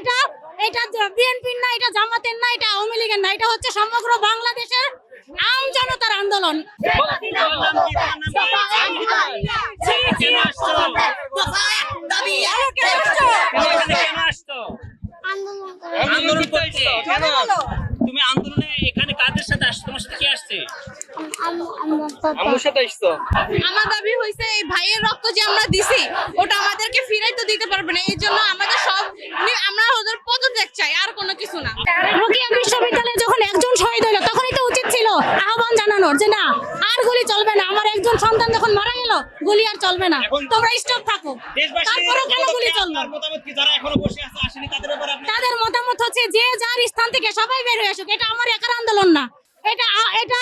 এটা এটা বিএনপির না এটা জামাতের না এটা আওয়ামী লীগের না এটা হচ্ছে সমগ্র বাংলাদেশের আম জনতার আন্দোলন। কেন আসছো এখানে কেন আসছো আন্দোলন করতে তুমি আন্দোলনে এখানে কাদের সাথে আসছো তোমার সাথে কি আসছে আমার সাথে আসছো আমার দাবি হয়েছে এই ভাইয়ের রক্ত যে আমরা দিছি ওটা আমাদেরকে ফিরাই তো দিতে পারবে না এই জন্য আমাদের সব আমরা ওদের পদত্যাগ চাই আর কোনো কিছু না। রোকিয়া বিশ্ববিদ্যালয়ে যখন একজন শহীদ হলো তখনই তো উচিত ছিল আহ্বান জানানোর যে না আর গুলি চলবে না। আমার একজন সন্তান যখন মারা গেল গুলি আর চলবে না। তোমরা স্টপ থাকো। তারপরে কেন গুলি চলবে? আপনার মতামত কি? যারা এখনও বসে আছে আসেনি তাদের ব্যাপারে আপনি তাদের মতামত হচ্ছে যে যার স্থান থেকে সবাই বের হয়ে আসুক এটা আমার একার আন্দোলন না। এটা এটা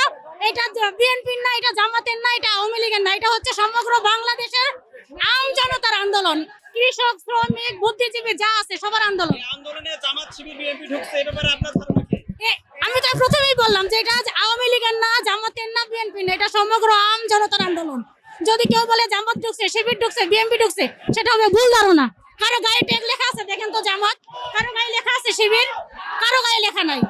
এটা বিএনপির না এটা জামাতের না এটা আওয়ামী লীগের না এটা হচ্ছে সমগ্র বাংলাদেশের আম জনতার আন্দোলন। কৃষক শ্রমিক বুদ্ধিজীবী যা আছে সবার আন্দোলন। আন্দোলনে জামাত শিবির বিএনপি ঢুকছে ব্যাপারে আপনার ধারণা কি? আমি তো প্রথমেই বললাম যে এটা আওয়ামী লীগের না জামাতের না বিএনপি না এটা সমগ্র আম জনতার আন্দোলন। যদি কেউ বলে জামাত ঢুকছে শিবির ঢুকছে বিএনপি ঢুকছে সেটা হবে ভুল ধারণা। কারও গায়ে ট্যাগ লেখা আছে দেখেন তো জামাত। কারও গায়ে লেখা আছে শিবির কারও গায়ে লেখা নাই।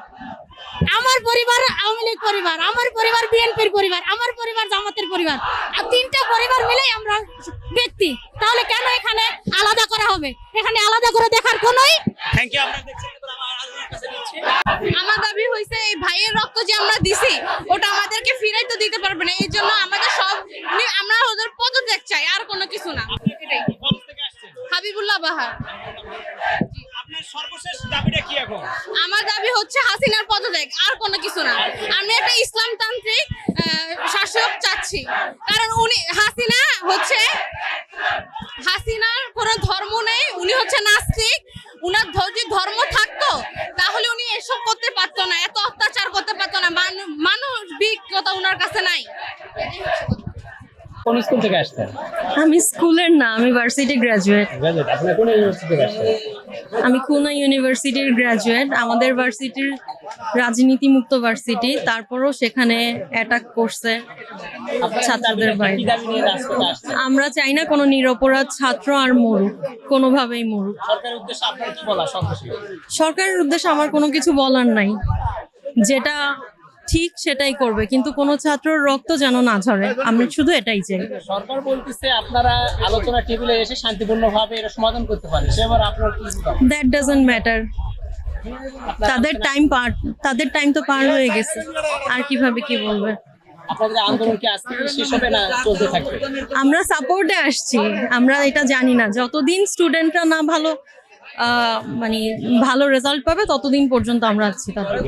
আমার পরিবার আওয়ামী লীগ পরিবার আমার পরিবার বিএনপির পরিবার আমার পরিবার জামাতের পরিবার। আর তিনটা পরিবার মিলেই আমরা ব্যক্তি। তাহলে কেন এখানে আলাদা করা হবে। এখানে আলাদা করে দেখার কোনোই থ্যাংক ইউ আপনারা দেখছেন আমার দাবি হয়েছে এই ভাইয়ের রক্ত যে আমরা দিছি ওটা আমাদেরকে ফিরাই তো দিতে পারবে না। এই জন্য আমাদের সব আমরা ওদের পদত্যাগ চাই আর কোনো কিছু না। এটাই। হাবিবুল্লাহ বাহার। আমার দাবি হচ্ছে হাসিনার পদত্যাগ আর কোনো কিছু না। আমি একটা ইসলামতান্ত্রিক শাসক চাচ্ছি। কারণ উনি হাসিনা হচ্ছে হাসিনার কোনো ধর্ম নেই উনি হচ্ছে নাস্তিক উনার ধ- যদি ধর্ম থাকতো তাহলে উনি এসব করতে পারতো না এত অত্যাচার করতে পারতো না মানু- মানবিকতা উনার কাছে নাই কোন স্কুল থেকে আসছেন? আমি স্কুলের না আমি ভার্সিটি গ্রাজুয়েট গ্রাজুয়েট আপনি কোন ইউনিভার্সিটি থেকে আসছেন? আমি খুলনা ইউনিভার্সিটির গ্রাজুয়েট আমাদের ভার্সিটির রাজনীতি মুক্ত ভার্সিটি তারপরও সেখানে অ্যাটাক করছে ছাত্রদের বাইরে। আমরা চাই না কোনো নিরপরাধ ছাত্র আর মরুক কোনোভাবেই মরুক। সরকারের উদ্দেশ্যে আমার কোনো কিছু বলার নাই। যেটা ঠিক সেটাই করবে কিন্তু কোনো ছাত্রর রক্ত যেন না ঝরে। আমি শুধু এটাই চাই। সরকার বলতেছে আপনারা আলোচনা টেবিলে এসে শান্তিপূর্ণভাবে এটা সমাধান করতে পারেন। সেবার আপনার কি? দ্যাট ডাজন্ট ম্যাটার তাদের টাইম পার তাদের টাইম তো পার হয়ে গেছে। আর কীভাবে কি বলবে? আপনাদের আন্দোলন কি আজকে শেষ হবে না চলতে থাকবে? আমরা সাপোর্টে আসছি। আমরা এটা জানি না। যতদিন স্টুডেন্টরা না ভালো আহ, মানে ভালো রেজাল্ট পাবে ততদিন পর্যন্ত আমরা আছি তাদের।